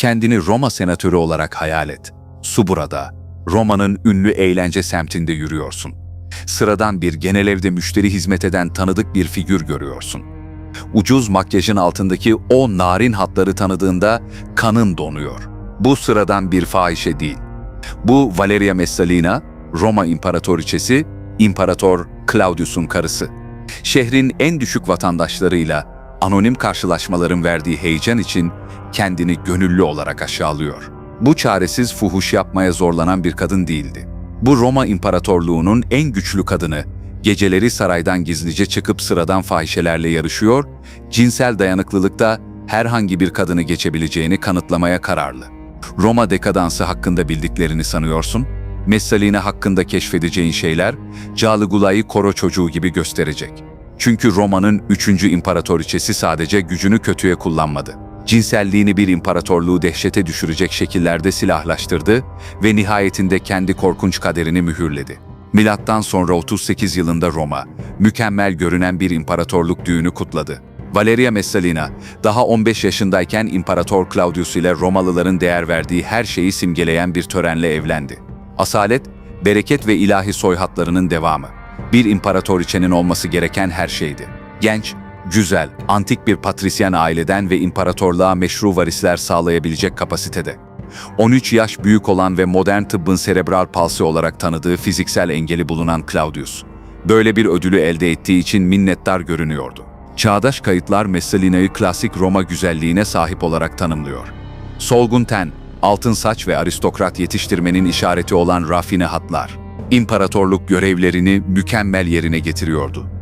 Kendini Roma senatörü olarak hayal et. Subura'da, Roma'nın ünlü eğlence semtinde yürüyorsun. Sıradan bir genel evde müşteri hizmet eden tanıdık bir figür görüyorsun. Ucuz makyajın altındaki o narin hatları tanıdığında kanın donuyor. Bu sıradan bir fahişe değil. Bu Valeria Messalina, Roma İmparatoriçesi, İmparator Claudius'un karısı. Şehrin en düşük vatandaşlarıyla anonim karşılaşmaların verdiği heyecan için kendini gönüllü olarak aşağılıyor. Bu çaresiz fuhuş yapmaya zorlanan bir kadın değildi. Bu Roma İmparatorluğu'nun en güçlü kadını, geceleri saraydan gizlice çıkıp sıradan fahişelerle yarışıyor, cinsel dayanıklılıkta herhangi bir kadını geçebileceğini kanıtlamaya kararlı. Roma dekadansı hakkında bildiklerini sanıyorsun? Messalina hakkında keşfedeceğin şeyler, Caligula'yı koro çocuğu gibi gösterecek. Çünkü Roma'nın 3. imparatoriçesi sadece gücünü kötüye kullanmadı. Cinselliğini bir imparatorluğu dehşete düşürecek şekillerde silahlaştırdı ve nihayetinde kendi korkunç kaderini mühürledi. Milattan sonra 38 yılında Roma, mükemmel görünen bir imparatorluk düğünü kutladı. Valeria Messalina, daha 15 yaşındayken İmparator Claudius ile Romalıların değer verdiği her şeyi simgeleyen bir törenle evlendi. Asalet, bereket ve ilahi soyhatlarının devamı. Bir imparatoriçenin olması gereken her şeydi. Genç, güzel, antik bir patrisyen aileden ve imparatorluğa meşru varisler sağlayabilecek kapasitede. 13 yaş büyük olan ve modern tıbbın serebral palsi olarak tanıdığı fiziksel engeli bulunan Claudius, böyle bir ödülü elde ettiği için minnettar görünüyordu. Çağdaş kayıtlar Messalina'yı klasik Roma güzelliğine sahip olarak tanımlıyor. Solgun ten, altın saç ve aristokrat yetiştirmenin işareti olan rafine hatlar, imparatorluk görevlerini mükemmel yerine getiriyordu.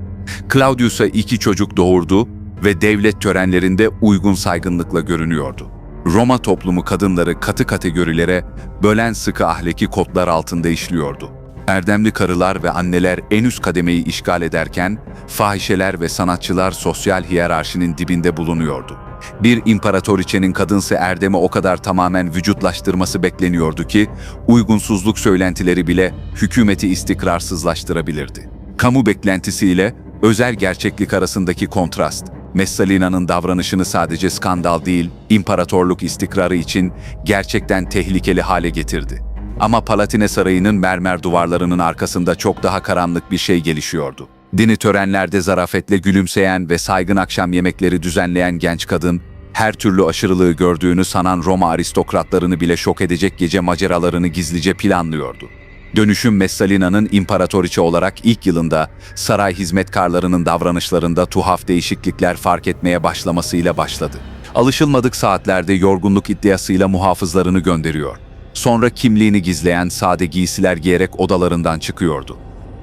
Claudius'a iki çocuk doğurdu ve devlet törenlerinde uygun saygınlıkla görünüyordu. Roma toplumu kadınları katı kategorilere bölen sıkı ahlaki kodlar altında işliyordu. Erdemli karılar ve anneler en üst kademeyi işgal ederken, fahişeler ve sanatçılar sosyal hiyerarşinin dibinde bulunuyordu. Bir imparatoriçenin kadınsı erdemi o kadar tamamen vücutlaştırması bekleniyordu ki, uygunsuzluk söylentileri bile hükümeti istikrarsızlaştırabilirdi. Kamu beklentisiyle özel gerçeklik arasındaki kontrast, Messalina'nın davranışını sadece skandal değil, imparatorluk istikrarı için gerçekten tehlikeli hale getirdi. Ama Palatine Sarayı'nın mermer duvarlarının arkasında çok daha karanlık bir şey gelişiyordu. Dini törenlerde zarafetle gülümseyen ve saygın akşam yemekleri düzenleyen genç kadın, her türlü aşırılığı gördüğünü sanan Roma aristokratlarını bile şok edecek gece maceralarını gizlice planlıyordu. Dönüşüm Messalina'nın imparatoriçe olarak ilk yılında saray hizmetkarlarının davranışlarında tuhaf değişiklikler fark etmeye başlamasıyla başladı. Alışılmadık saatlerde yorgunluk iddiasıyla muhafızlarını gönderiyor. Sonra kimliğini gizleyen sade giysiler giyerek odalarından çıkıyordu.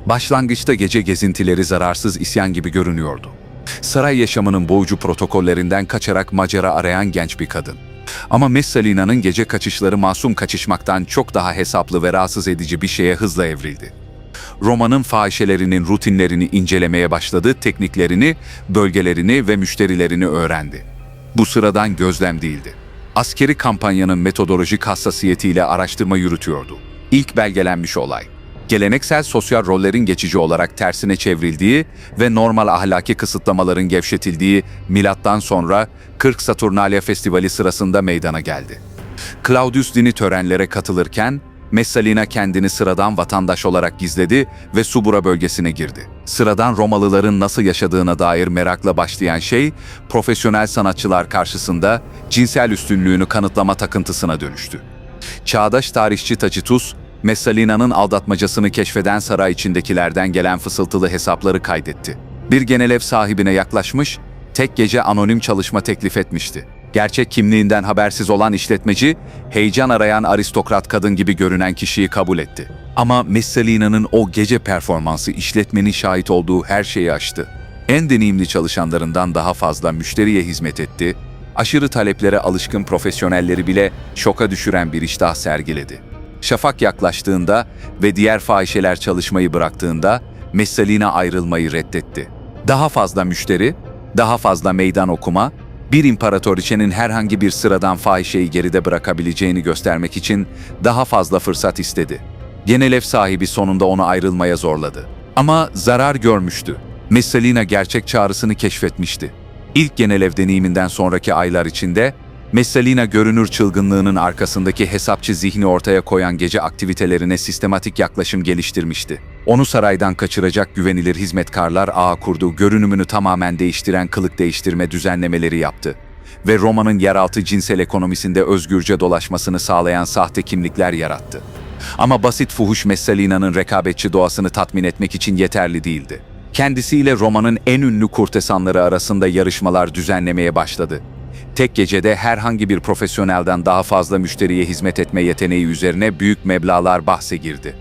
Başlangıçta gece gezintileri zararsız isyan gibi görünüyordu. Saray yaşamının boğucu protokollerinden kaçarak macera arayan genç bir kadın. Ama Messalina'nın gece kaçışları masum kaçışmaktan çok daha hesaplı ve rahatsız edici bir şeye hızla evrildi. Roma'nın fahişelerinin rutinlerini incelemeye başladı, tekniklerini, bölgelerini ve müşterilerini öğrendi. Bu sıradan gözlem değildi. Askeri kampanyanın metodolojik hassasiyetiyle araştırma yürütüyordu. İlk belgelenmiş olay. Geleneksel sosyal rollerin geçici olarak tersine çevrildiği ve normal ahlaki kısıtlamaların gevşetildiği milattan sonra 40 Saturnalia Festivali sırasında meydana geldi. Claudius dini törenlere katılırken Messalina kendini sıradan vatandaş olarak gizledi ve Subura bölgesine girdi. Sıradan Romalıların nasıl yaşadığına dair merakla başlayan şey, profesyonel sanatçılar karşısında cinsel üstünlüğünü kanıtlama takıntısına dönüştü. Çağdaş tarihçi Tacitus, Messalina'nın aldatmacasını keşfeden saray içindekilerden gelen fısıltılı hesapları kaydetti. Bir genel ev sahibine yaklaşmış, tek gece anonim çalışma teklif etmişti. Gerçek kimliğinden habersiz olan işletmeci, heyecan arayan aristokrat kadın gibi görünen kişiyi kabul etti. Ama Messalina'nın o gece performansı işletmenin şahit olduğu her şeyi aştı. En deneyimli çalışanlarından daha fazla müşteriye hizmet etti, aşırı taleplere alışkın profesyonelleri bile şoka düşüren bir iştah sergiledi. Şafak yaklaştığında ve diğer fahişeler çalışmayı bıraktığında Messalina ayrılmayı reddetti. Daha fazla müşteri, daha fazla meydan okuma, bir imparatoriçenin herhangi bir sıradan fahişeyi geride bırakabileceğini göstermek için daha fazla fırsat istedi. Genel ev sahibi sonunda onu ayrılmaya zorladı. Ama zarar görmüştü. Messalina gerçek çağrısını keşfetmişti. İlk genel ev deneyiminden sonraki aylar içinde Messalina görünür çılgınlığının arkasındaki hesapçı zihni ortaya koyan gece aktivitelerine sistematik yaklaşım geliştirmişti. Onu saraydan kaçıracak güvenilir hizmetkarlar ağa kurdu, görünümünü tamamen değiştiren kılık değiştirme düzenlemeleri yaptı ve Roma'nın yeraltı cinsel ekonomisinde özgürce dolaşmasını sağlayan sahte kimlikler yarattı. Ama basit fuhuş Messalina'nın rekabetçi doğasını tatmin etmek için yeterli değildi. Kendisiyle Roma'nın en ünlü kurtesanları arasında yarışmalar düzenlemeye başladı. Tek gecede herhangi bir profesyonelden daha fazla müşteriye hizmet etme yeteneği üzerine büyük meblağlar bahse girdi.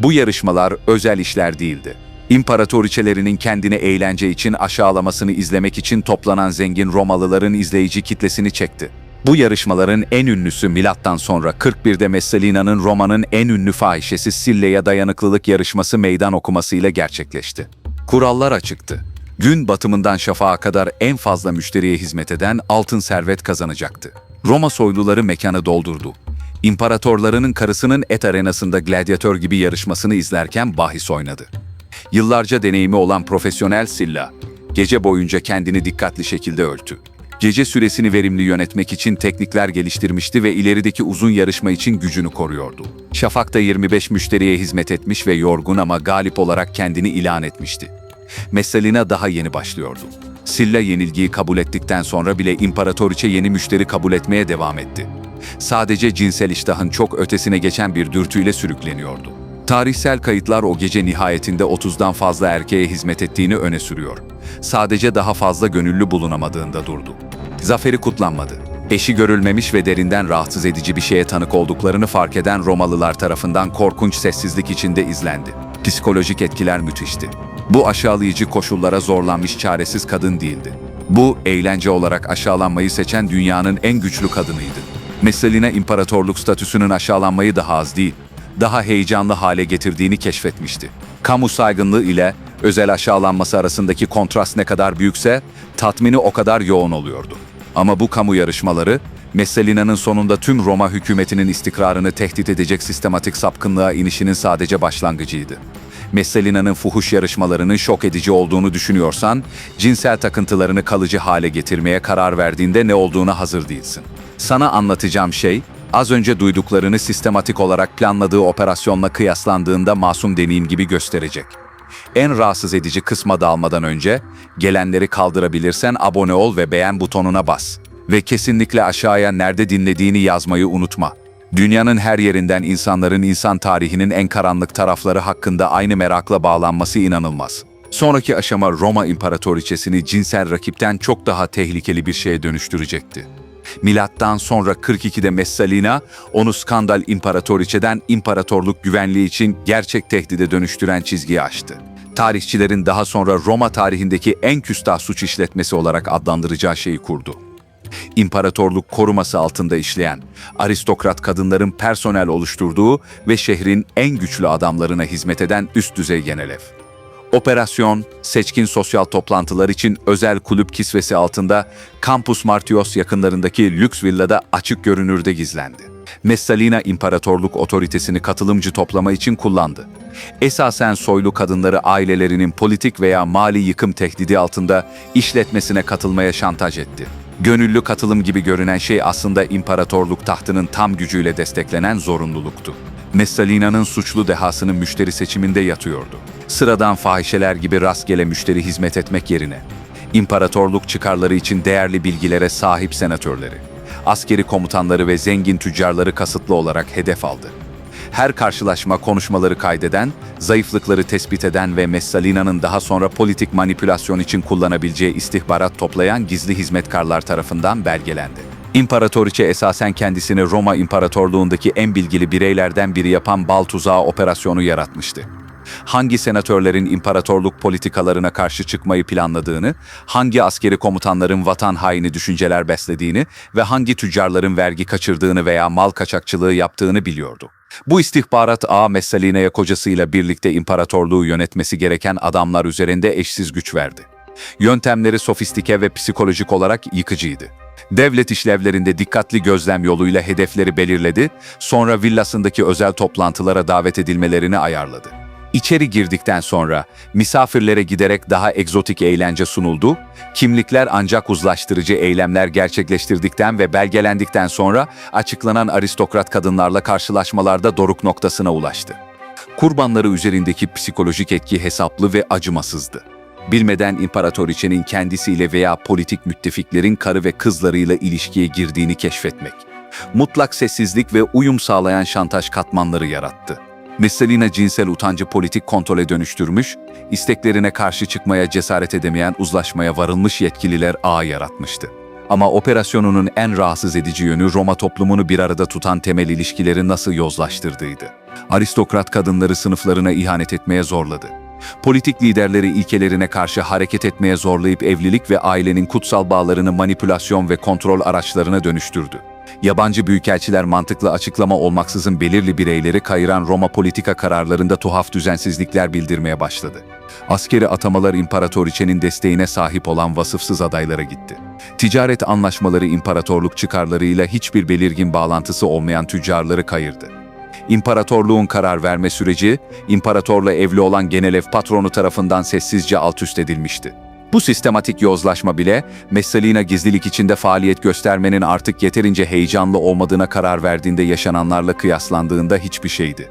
Bu yarışmalar özel işler değildi. İmparatoriçelerinin kendini eğlence için aşağılamasını izlemek için toplanan zengin Romalıların izleyici kitlesini çekti. Bu yarışmaların en ünlüsü milattan sonra 41'de Messalina'nın Roma'nın en ünlü fahişesi Sille'ye dayanıklılık yarışması meydan okumasıyla gerçekleşti. Kurallar açıktı. Gün batımından şafağa kadar en fazla müşteriye hizmet eden altın servet kazanacaktı. Roma soyluları mekanı doldurdu. İmparatorlarının karısının et arenasında gladyatör gibi yarışmasını izlerken bahis oynadı. Yıllarca deneyimi olan profesyonel Silla, gece boyunca kendini dikkatli şekilde öltü. Gece süresini verimli yönetmek için teknikler geliştirmişti ve ilerideki uzun yarışma için gücünü koruyordu. Şafak'ta 25 müşteriye hizmet etmiş ve yorgun ama galip olarak kendini ilan etmişti. Messalina daha yeni başlıyordu. Silla yenilgiyi kabul ettikten sonra bile imparatoriçe yeni müşteri kabul etmeye devam etti. Sadece cinsel iştahın çok ötesine geçen bir dürtüyle sürükleniyordu. Tarihsel kayıtlar o gece nihayetinde 30'dan fazla erkeğe hizmet ettiğini öne sürüyor. Sadece daha fazla gönüllü bulunamadığında durdu. Zaferi kutlanmadı. Eşi görülmemiş ve derinden rahatsız edici bir şeye tanık olduklarını fark eden Romalılar tarafından korkunç sessizlik içinde izlendi. Psikolojik etkiler müthişti. Bu aşağılayıcı koşullara zorlanmış çaresiz kadın değildi. Bu, eğlence olarak aşağılanmayı seçen dünyanın en güçlü kadınıydı. Messalina imparatorluk statüsünün aşağılanmayı daha az değil, daha heyecanlı hale getirdiğini keşfetmişti. Kamu saygınlığı ile özel aşağılanması arasındaki kontrast ne kadar büyükse, tatmini o kadar yoğun oluyordu. Ama bu kamu yarışmaları, Messalina'nın sonunda tüm Roma hükümetinin istikrarını tehdit edecek sistematik sapkınlığa inişinin sadece başlangıcıydı. Messalina'nın fuhuş yarışmalarının şok edici olduğunu düşünüyorsan, cinsel takıntılarını kalıcı hale getirmeye karar verdiğinde ne olduğuna hazır değilsin. Sana anlatacağım şey, az önce duyduklarını sistematik olarak planladığı operasyonla kıyaslandığında masum deneyim gibi gösterecek. En rahatsız edici kısma dalmadan önce, gelenleri kaldırabilirsen abone ol ve beğen butonuna bas. Ve kesinlikle aşağıya nerede dinlediğini yazmayı unutma. Dünyanın her yerinden insanların insan tarihinin en karanlık tarafları hakkında aynı merakla bağlanması inanılmaz. Sonraki aşama Roma İmparatoriçesini cinsel rakipten çok daha tehlikeli bir şeye dönüştürecekti. Milattan sonra 42'de Messalina, onu skandal imparatoriçeden imparatorluk güvenliği için gerçek tehdide dönüştüren çizgiyi aştı. Tarihçilerin daha sonra Roma tarihindeki en küstah suç işletmesi olarak adlandıracağı şeyi kurdu. İmparatorluk koruması altında işleyen, aristokrat kadınların personel oluşturduğu ve şehrin en güçlü adamlarına hizmet eden üst düzey genelev. Operasyon, seçkin sosyal toplantılar için özel kulüp kisvesi altında Campus Martios yakınlarındaki lüks villada açık görünürde gizlendi. Messalina imparatorluk otoritesini katılımcı toplama için kullandı. Esasen soylu kadınları ailelerinin politik veya mali yıkım tehdidi altında işletmesine katılmaya şantaj etti. Gönüllü katılım gibi görünen şey aslında imparatorluk tahtının tam gücüyle desteklenen zorunluluktu. Messalina'nın suçlu dehasının müşteri seçiminde yatıyordu. Sıradan fahişeler gibi rastgele müşteri hizmet etmek yerine, imparatorluk çıkarları için değerli bilgilere sahip senatörleri, askeri komutanları ve zengin tüccarları kasıtlı olarak hedef aldı. Her karşılaşma konuşmaları kaydeden, zayıflıkları tespit eden ve Messalina'nın daha sonra politik manipülasyon için kullanabileceği istihbarat toplayan gizli hizmetkarlar tarafından belgelendi. İmparatoriçe esasen kendisini Roma İmparatorluğundaki en bilgili bireylerden biri yapan bal tuzağı operasyonu yaratmıştı. Hangi senatörlerin imparatorluk politikalarına karşı çıkmayı planladığını, hangi askeri komutanların vatan haini düşünceler beslediğini ve hangi tüccarların vergi kaçırdığını veya mal kaçakçılığı yaptığını biliyordu. Bu istihbarat ağa Messalina'ya kocasıyla birlikte imparatorluğu yönetmesi gereken adamlar üzerinde eşsiz güç verdi. Yöntemleri sofistike ve psikolojik olarak yıkıcıydı. Devlet işlevlerinde dikkatli gözlem yoluyla hedefleri belirledi, sonra villasındaki özel toplantılara davet edilmelerini ayarladı. İçeri girdikten sonra misafirlere giderek daha egzotik eğlence sunuldu. Kimlikler ancak uzlaştırıcı eylemler gerçekleştirdikten ve belgelendikten sonra açıklanan aristokrat kadınlarla karşılaşmalarda doruk noktasına ulaştı. Kurbanları üzerindeki psikolojik etki hesaplı ve acımasızdı. Bilmeden imparatoriçenin kendisiyle veya politik müttefiklerin karı ve kızlarıyla ilişkiye girdiğini keşfetmek. Mutlak sessizlik ve uyum sağlayan şantaj katmanları yarattı. Messalina cinsel utancı politik kontrole dönüştürmüş, isteklerine karşı çıkmaya cesaret edemeyen uzlaşmaya varılmış yetkililer ağ yaratmıştı. Ama operasyonunun en rahatsız edici yönü Roma toplumunu bir arada tutan temel ilişkileri nasıl yozlaştırdığıydı. Aristokrat kadınları sınıflarına ihanet etmeye zorladı. Politik liderleri ilkelerine karşı hareket etmeye zorlayıp evlilik ve ailenin kutsal bağlarını manipülasyon ve kontrol araçlarına dönüştürdü. Yabancı büyükelçiler mantıklı açıklama olmaksızın belirli bireyleri kayıran Roma politika kararlarında tuhaf düzensizlikler bildirmeye başladı. Askeri atamalar imparatoriçenin desteğine sahip olan vasıfsız adaylara gitti. Ticaret anlaşmaları imparatorluk çıkarlarıyla hiçbir belirgin bağlantısı olmayan tüccarları kayırdı. İmparatorluğun karar verme süreci, imparatorla evli olan genel ev patronu tarafından sessizce altüst edilmişti. Bu sistematik yozlaşma bile Messalina gizlilik içinde faaliyet göstermenin artık yeterince heyecanlı olmadığına karar verdiğinde yaşananlarla kıyaslandığında hiçbir şeydi.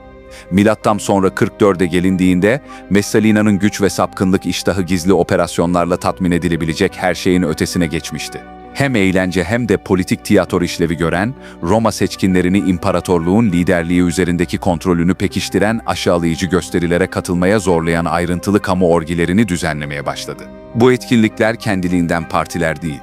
Milattan sonra 44'e gelindiğinde Messalina'nın güç ve sapkınlık iştahı gizli operasyonlarla tatmin edilebilecek her şeyin ötesine geçmişti. Hem eğlence hem de politik tiyatro işlevi gören, Roma seçkinlerini imparatorluğun liderliği üzerindeki kontrolünü pekiştiren aşağılayıcı gösterilere katılmaya zorlayan ayrıntılı kamu orgilerini düzenlemeye başladı. Bu etkinlikler kendiliğinden partiler değil,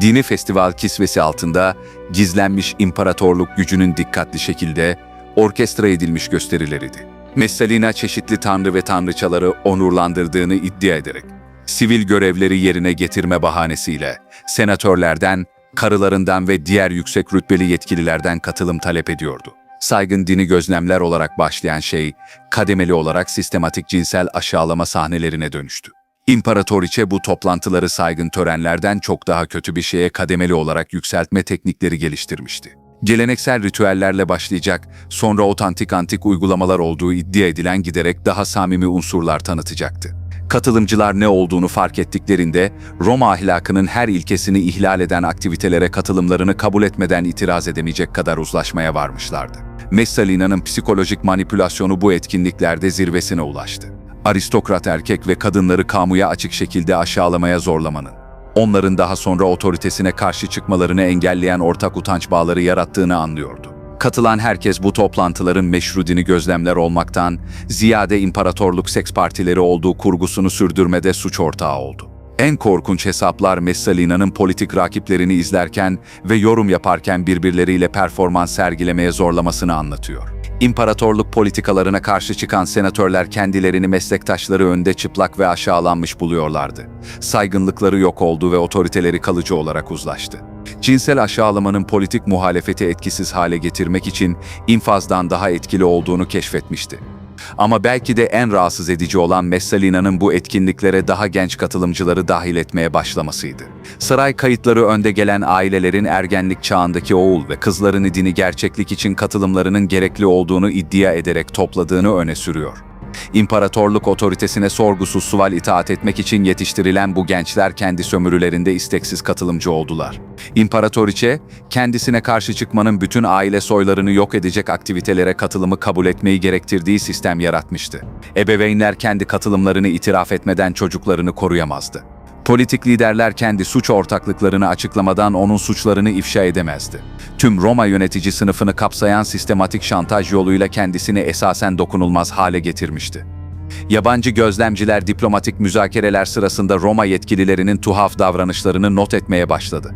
dini festival kisvesi altında gizlenmiş imparatorluk gücünün dikkatli şekilde orkestra edilmiş gösterileriydi. Messalina çeşitli tanrı ve tanrıçaları onurlandırdığını iddia ederek, sivil görevleri yerine getirme bahanesiyle senatörlerden, karılarından ve diğer yüksek rütbeli yetkililerden katılım talep ediyordu. Saygın dini gözlemler olarak başlayan şey, kademeli olarak sistematik cinsel aşağılama sahnelerine dönüştü. İmparatoriçe bu toplantıları saygın törenlerden çok daha kötü bir şeye kademeli olarak yükseltme teknikleri geliştirmişti. Geleneksel ritüellerle başlayacak, sonra otantik antik uygulamalar olduğu iddia edilen giderek daha samimi unsurlar tanıtacaktı. Katılımcılar ne olduğunu fark ettiklerinde Roma ahlakının her ilkesini ihlal eden aktivitelere katılımlarını kabul etmeden itiraz edemeyecek kadar uzlaşmaya varmışlardı. Messalina'nın psikolojik manipülasyonu bu etkinliklerde zirvesine ulaştı. Aristokrat erkek ve kadınları kamuya açık şekilde aşağılamaya zorlamanın, onların daha sonra otoritesine karşı çıkmalarını engelleyen ortak utanç bağları yarattığını anlıyordu. Katılan herkes bu toplantıların meşru dini gözlemler olmaktan ziyade imparatorluk seks partileri olduğu kurgusunu sürdürmede suç ortağı oldu. En korkunç hesaplar Messalina'nın politik rakiplerini izlerken ve yorum yaparken birbirleriyle performans sergilemeye zorlamasını anlatıyor. İmparatorluk politikalarına karşı çıkan senatörler kendilerini meslektaşları önde çıplak ve aşağılanmış buluyorlardı. Saygınlıkları yok oldu ve otoriteleri kalıcı olarak uzlaştı. Cinsel aşağılamanın politik muhalefeti etkisiz hale getirmek için infazdan daha etkili olduğunu keşfetmişti. Ama belki de en rahatsız edici olan Messalina'nın bu etkinliklere daha genç katılımcıları dahil etmeye başlamasıydı. Saray kayıtları önde gelen ailelerin ergenlik çağındaki oğul ve kızlarını dini gerçeklik için katılımlarının gerekli olduğunu iddia ederek topladığını öne sürüyor. İmparatorluk otoritesine sorgusuz sual itaat etmek için yetiştirilen bu gençler kendi sömürülerinde isteksiz katılımcı oldular. İmparatoriçe, kendisine karşı çıkmanın bütün aile soylarını yok edecek aktivitelere katılımı kabul etmeyi gerektirdiği sistem yaratmıştı. Ebeveynler kendi katılımlarını itiraf etmeden çocuklarını koruyamazdı. Politik liderler kendi suç ortaklıklarını açıklamadan onun suçlarını ifşa edemezdi. Tüm Roma yönetici sınıfını kapsayan sistematik şantaj yoluyla kendisini esasen dokunulmaz hale getirmişti. Yabancı gözlemciler diplomatik müzakereler sırasında Roma yetkililerinin tuhaf davranışlarını not etmeye başladı.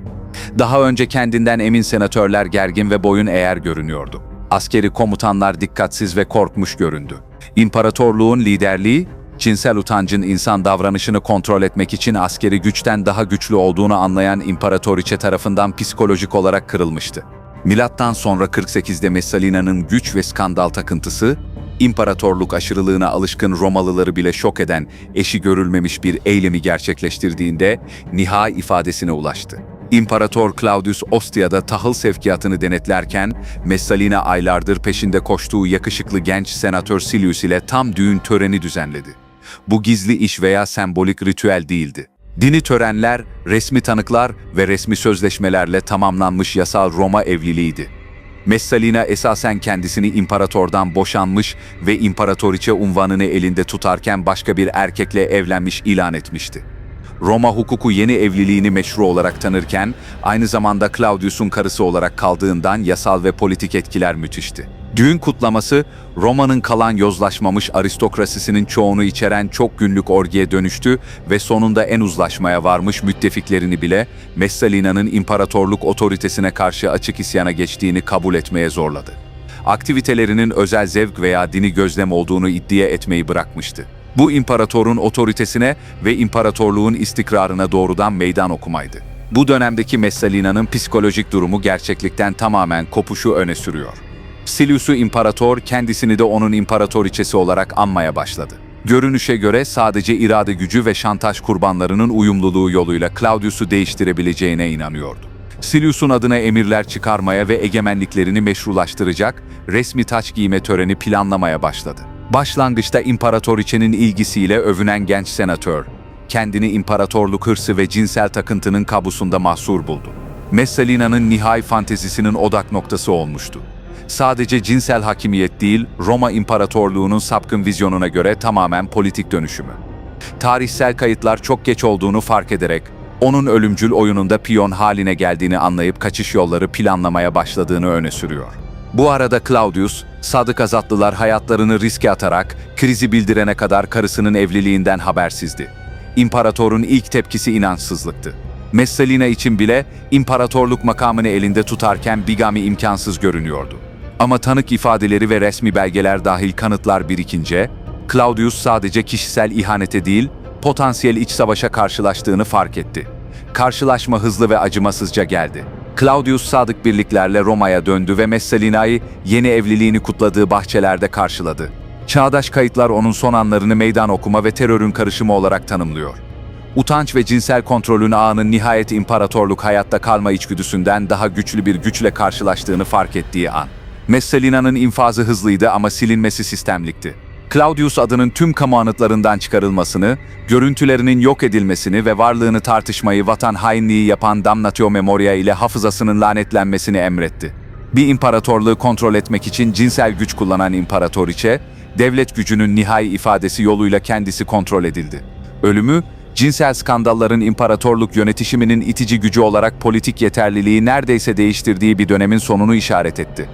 Daha önce kendinden emin senatörler gergin ve boyun eğer görünüyordu. Askeri komutanlar dikkatsiz ve korkmuş göründü. İmparatorluğun liderliği, cinsel utancın insan davranışını kontrol etmek için askeri güçten daha güçlü olduğunu anlayan imparatoriçe tarafından psikolojik olarak kırılmıştı. Milattan sonra 48'de Messalina'nın güç ve skandal takıntısı, imparatorluk aşırılığına alışkın Romalıları bile şok eden eşi görülmemiş bir eylemi gerçekleştirdiğinde nihai ifadesine ulaştı. İmparator Claudius Ostia'da tahıl sevkiyatını denetlerken, Messalina aylardır peşinde koştuğu yakışıklı genç senatör Silius ile tam düğün töreni düzenledi. Bu gizli iş veya sembolik ritüel değildi. Dini törenler, resmi tanıklar ve resmi sözleşmelerle tamamlanmış yasal Roma evliliğiydi. Messalina esasen kendisini imparatordan boşanmış ve imparatoriçe unvanını elinde tutarken başka bir erkekle evlenmiş ilan etmişti. Roma hukuku yeni evliliğini meşru olarak tanırken, aynı zamanda Claudius'un karısı olarak kaldığından yasal ve politik etkiler müthişti. Düğün kutlaması, Roma'nın kalan yozlaşmamış aristokrasisinin çoğunu içeren çok günlük orgiye dönüştü ve sonunda en uzlaşmaya varmış müttefiklerini bile Messalina'nın imparatorluk otoritesine karşı açık isyana geçtiğini kabul etmeye zorladı. Aktivitelerinin özel zevk veya dini gözlem olduğunu iddia etmeyi bırakmıştı. Bu imparatorun otoritesine ve imparatorluğun istikrarına doğrudan meydan okumaydı. Bu dönemdeki Messalina'nın psikolojik durumu gerçeklikten tamamen kopuşu öne sürüyor. Silius'u imparator kendisini de onun imparatoriçesi olarak anmaya başladı. Görünüşe göre sadece irade gücü ve şantaj kurbanlarının uyumluluğu yoluyla Claudius'u değiştirebileceğine inanıyordu. Silius'un adına emirler çıkarmaya ve egemenliklerini meşrulaştıracak resmi taç giyme töreni planlamaya başladı. Başlangıçta imparatoriçenin ilgisiyle övünen genç senatör, kendini imparatorluk hırsı ve cinsel takıntının kabusunda mahsur buldu. Messalina'nın nihai fantezisinin odak noktası olmuştu. Sadece cinsel hakimiyet değil, Roma İmparatorluğu'nun sapkın vizyonuna göre tamamen politik dönüşümü. Tarihsel kayıtlar çok geç olduğunu fark ederek, onun ölümcül oyununda piyon haline geldiğini anlayıp kaçış yolları planlamaya başladığını öne sürüyor. Bu arada Claudius, sadık azatlılar hayatlarını riske atarak krizi bildirene kadar karısının evliliğinden habersizdi. İmparatorun ilk tepkisi inançsızlıktı. Messalina için bile imparatorluk makamını elinde tutarken bigami imkansız görünüyordu. Ama tanık ifadeleri ve resmi belgeler dahil kanıtlar birikince, Claudius sadece kişisel ihanete değil, potansiyel iç savaşa karşılaştığını fark etti. Karşılaşma hızlı ve acımasızca geldi. Claudius sadık birliklerle Roma'ya döndü ve Messalina'yı yeni evliliğini kutladığı bahçelerde karşıladı. Çağdaş kayıtlar onun son anlarını meydan okuma ve terörün karışımı olarak tanımlıyor. Utanç ve cinsel kontrolün ağının nihayet imparatorluk hayatta kalma içgüdüsünden daha güçlü bir güçle karşılaştığını fark ettiği an. Messalina'nın infazı hızlıydı ama silinmesi sistemlikti. Claudius adının tüm kamu anıtlarından çıkarılmasını, görüntülerinin yok edilmesini ve varlığını tartışmayı vatan hainliği yapan Damnatio Memoria ile hafızasının lanetlenmesini emretti. Bir imparatorluğu kontrol etmek için cinsel güç kullanan imparatoriçe, devlet gücünün nihai ifadesi yoluyla kendisi kontrol edildi. Ölümü, cinsel skandalların imparatorluk yönetişiminin itici gücü olarak politik yeterliliği neredeyse değiştirdiği bir dönemin sonunu işaret etti.